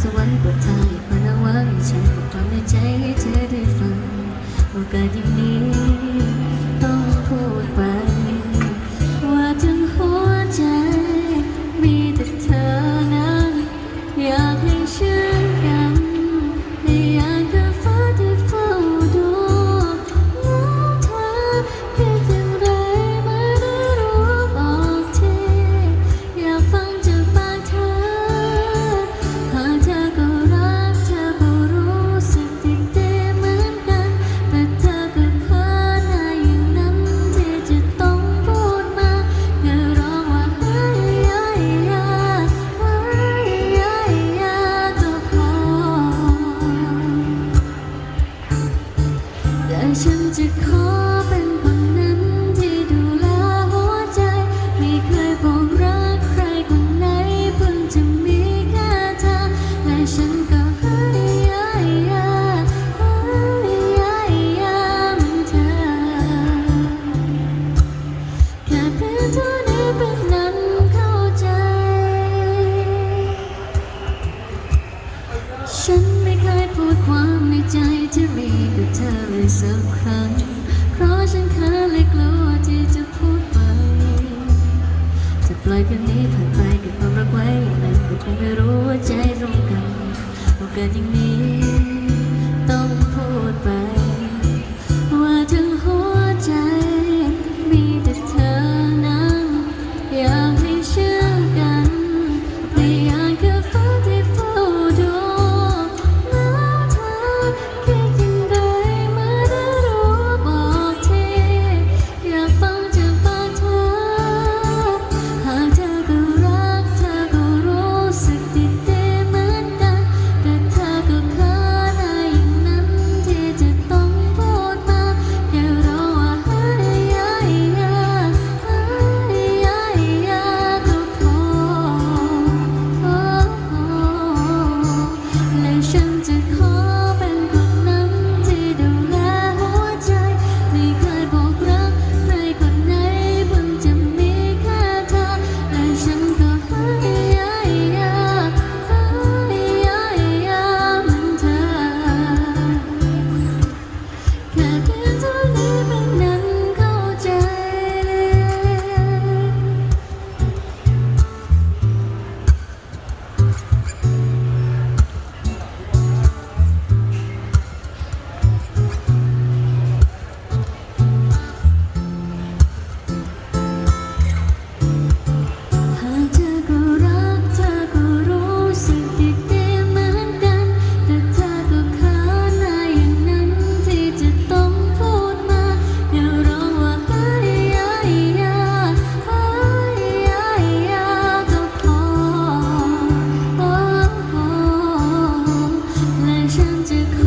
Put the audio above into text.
ฝันปวดทางให้คนเอาไว้ฉันบอกความในใจให้เธอได้ฟังโอกาสอย่างนี้ต้องพูดไป ว่าทั้งหัวใจมีแต่เธอนั้น อยากให้เชื่อกันในอย่างกั ครั้ง เพราะฉันเคยเลยกลัวที่จะพูดไป จะปล่อยกันนี้ผ่านไปกับความรักไว้นั้นก็คงไม่รู้ว่าใจตรงกันโอกาสอย่างนี้ to come.